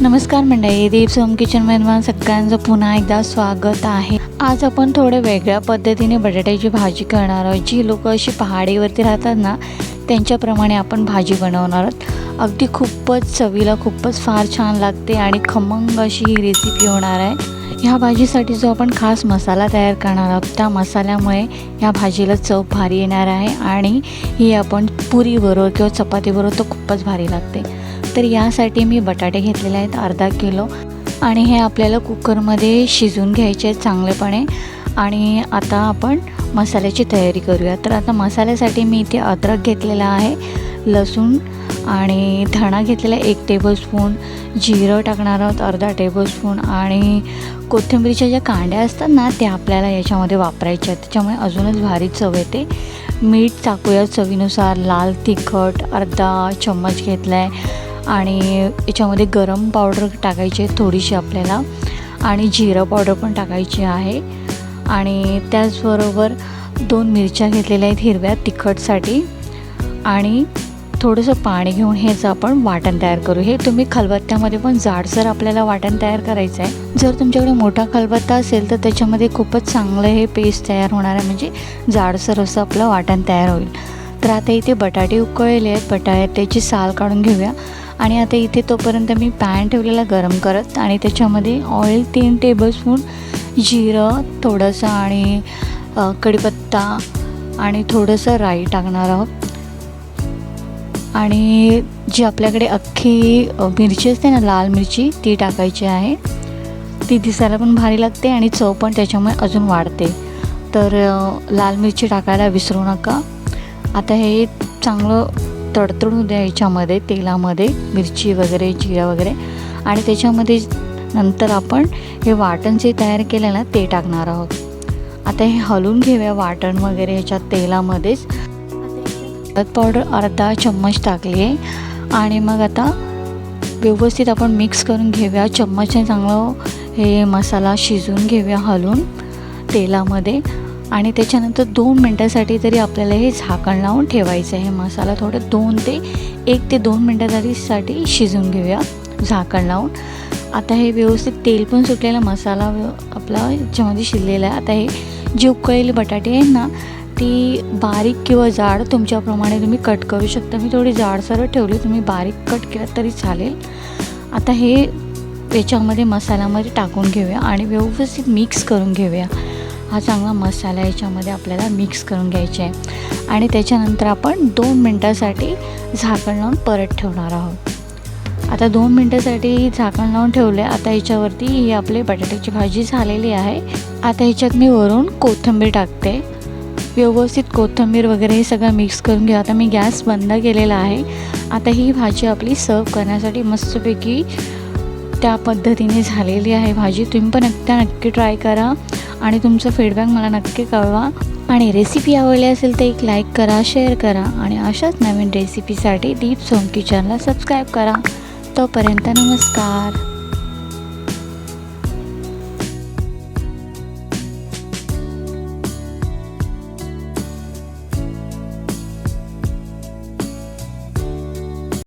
नमस्कार मंडळी दीप सोम किचनमध्ये मला सगळ्यांचं पुन्हा एकदा स्वागत आहे. आज आपण थोड्या वेगळ्या पद्धतीने बटाट्याची भाजी करणार आहोत. जी लोक अशी पहाडीवरती राहतात ना त्यांच्याप्रमाणे आपण भाजी बनवणार आहोत. अगदी खूपच चवीला खूपच फार छान लागते आणि खमंग अशी ही रेसिपी होणार आहे. ह्या भाजीसाठी जो आपण खास मसाला तयार करणार आहोत त्या मसाल्यामुळे ह्या भाजीला चव भारी येणार आहे आणि ही आपण पुरीबरोबर किंवा चपातीबरोबर तर खूपच भारी लागते. तर यासाठी मी बटाटे घेतलेले आहेत अर्धा किलो. आणि हे आपल्याला कुकरमध्ये शिजवून घ्यायचे आहेत चांगलेपणे. आणि आता आपण मसाल्याची तयारी करूया. तर आता मसाल्यासाठी मी इथे अद्रक घेतलेला आहे लसूण आणि धणा घेतलेला आहे एक टेबलस्पून जिरं टाकणार आहोत अर्धा टेबलस्पून आणि कोथिंबीरीच्या ज्या कांड्या असतात ना त्या आपल्याला याच्यामध्ये वापरायच्या आहेत. त्याच्यामुळे अजूनच भारी चव येते. मीठ टाकूया चवीनुसार. लाल तिखट अर्धा चम्मच घेतला आहे आणि याच्यामध्ये गरम पावडर टाकायची आहे थोडीशी आपल्याला. आणि जिरं पावडर पण टाकायची आहे. आणि त्याचबरोबर दोन मिरच्या घेतलेल्या आहेत हिरव्या तिखटसाठी. आणि थोडंसं पाणी घेऊन हेच आपण वाटण तयार करू. हे तुम्ही खलबत्त्यामध्ये पण जाडसर आपल्याला वाटण तयार करायचं आहे. जर तुमच्याकडे मोठा खलबत्ता असेल तर त्याच्यामध्ये खूपच चांगलं हे पेस्ट तयार होणार आहे. म्हणजे जाडसर असं आपलं वाटण तयार होईल. तर आता इथे बटाटे उकळलेले आहेत. बटाट्याची साल काढून घेऊया. आणि आता इथे तोपर्यंत मी पॅन ठेवलेला गरम करत आणि त्याच्यामध्ये ऑइल तीन टेबलस्पून जिरं थोडंसं आणि कढीपत्ता आणि थोडंसं राई टाकणार आहोत. आणि जी आपल्याकडे अख्खी मिरची असते ना लाल मिरची ती टाकायची आहे. ती दिसायला पण भारी लागते आणि चव पण त्याच्यामुळे अजून वाढते. तर लाल मिरची टाकायला विसरू नका. आता हे चांगलं तडतडू द्या याच्यामध्ये तेलामध्ये मिरची वगैरे जिरा वगैरे. आणि त्याच्यामध्ये नंतर आपण हे वाटण जे तयार केलं ना ते टाकणार आहोत. आता हे हलवून घेऊया वाटण वगैरे ह्याच्या तेलामध्येच. हळद पावडर अर्धा चम्मच टाकली आहे आणि मग आता व्यवस्थित आपण मिक्स करून घेऊया. चम्मचने चांगलं हे मसाला शिजवून घेऊया हलवून. तेलामध्ये. आणि त्याच्यानंतर दोन मिनटासाठी तरी आपल्याला हे झाकण लावून ठेवायचं आहे. हे मसाला थोडं दोन ते एक ते दोन मिनटासाठी शिजून घेऊया. झाकण लावून. आता हे व्यवस्थित तेल पण सुटलेला मसाला आपला याच्यामध्ये शिजलेला आहे. आता हे जे उकळलेले बटाटे आहेत ना ती बारीक किंवा जाड तुमच्याप्रमाणे तुम्ही कट करू शकता. मी थोडी जाडसर ठेवली तुम्ही बारीक कट केलं तरी चालेल. आता हे याच्यामध्ये मसाल्यामध्ये टाकून घेऊया आणि व्यवस्थित मिक्स करून घेऊया. हा चांगला मसाला याच्यामध्ये आपल्याला मिक्स करून घ्यायचा आहे. आणि त्याच्यानंतर आपण दोन मिनटासाठी झाकण लावून परत ठेवणार आहोत. आता दोन मिनटासाठी झाकण लावून ठेवले आता याच्यावरती ही आपली बटाट्याची भाजी झालेली आहे. आता ह्याच्यात मी वरून कोथिंबीर टाकते. व्यवस्थित कोथिंबीर वगैरे हे सगळं मिक्स करून घ्या आता मी गॅस बंद केलेला आहे. आता ही भाजी आपली सर्व करण्यासाठी मस्तपैकी त्या पद्धतीने झालेली आहे भाजी. तुम्ही पण नक्की नक्की ट्राय करा. आणि तुमचं फीडबॅक मला नक्की कळवा. आणि रेसिपी आवडली असेल तर एक लाईक करा शेअर करा आणि अशाच नवीन रेसिपीसाठी डीप सोम किचनला सबस्क्राईब करा. तोपर्यंत नमस्कार.